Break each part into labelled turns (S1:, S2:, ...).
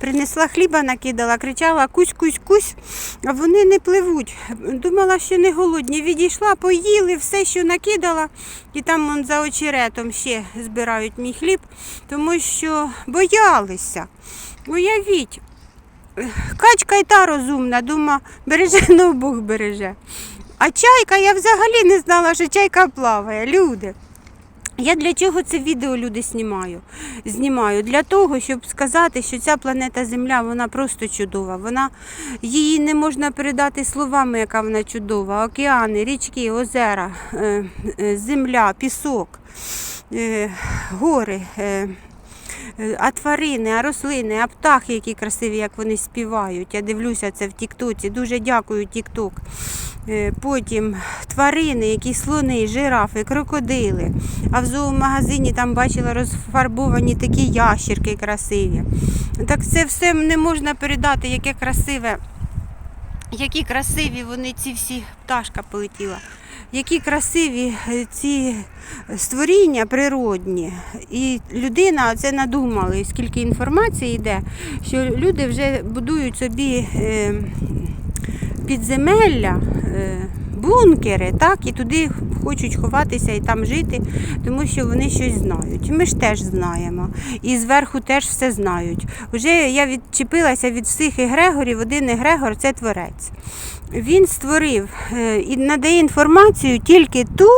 S1: Принесла хліба, накидала, кричала кусь, кусь, кусь, а вони не пливуть. Думала, що не голодні. Відійшла, поїли все, що накидала, і там вон, за очеретом ще збирають мій хліб, тому що боялися. Уявіть, качка й та розумна, дума, береже, ну Бог береже. А чайка, я взагалі не знала, що чайка плаває. Люди. Я для чого це відео люди знімаю? Знімаю для того, щоб сказати, що ця планета Земля вона просто чудова. Вона її не можна передати словами, яка вона чудова. Океани, річки, озера, е, е, земля, пісок, е, гори. Е, А тварини, а рослини, а птахи, які красиві, як вони співають. Я дивлюся це в Тіктоці. Дуже дякую, Тікток. Е, Потім тварини, які слони, жирафи, крокодили. А в зоомагазині там бачила розфарбовані такі ящірки красиві. Так це все не можна передати, яке красиве. Які красиві вони ці всі пташка полетіла. Які красиві е, ці створіння природні. І людина це надумала, скільки інформації йде, що люди вже будують собі е, підземелля, е, бункери, так, і туди хочуть ховатися і там жити, тому що вони щось знають. Ми ж теж знаємо. І зверху теж все знають. Уже я відчепилася від всіх егрегорів, один егрегор це творець. Він створив е, і надає інформацію тільки ту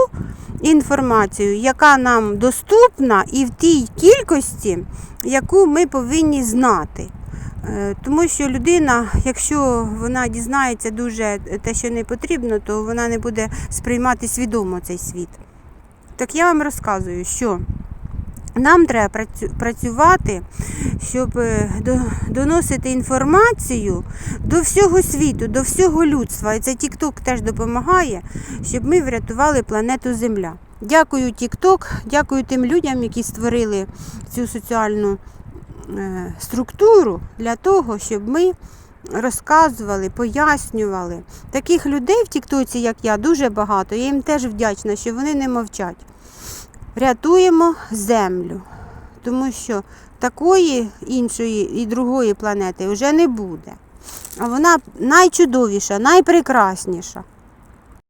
S1: інформацію, яка нам доступна, і в тій кількості, яку ми повинні знати. Е, Тому що людина, якщо вона дізнається дуже те, що не потрібно, то вона не буде сприймати свідомо цей світ. Так я вам розказую, що нам треба працювати, щоб е, доносити інформацію до всього світу, до всього людства. І це TikTok теж допомагає, щоб ми врятували планету Земля. Дякую TikTok, дякую тим людям, які створили цю соціальну структуру для того, щоб ми розказували, пояснювали. Таких людей в Тіктоці, як я, дуже багато. Я їм теж вдячна, що вони не мовчать. Рятуємо землю, тому що такої іншої і другої планети вже не буде. А вона найчудовіша, найпрекрасніша.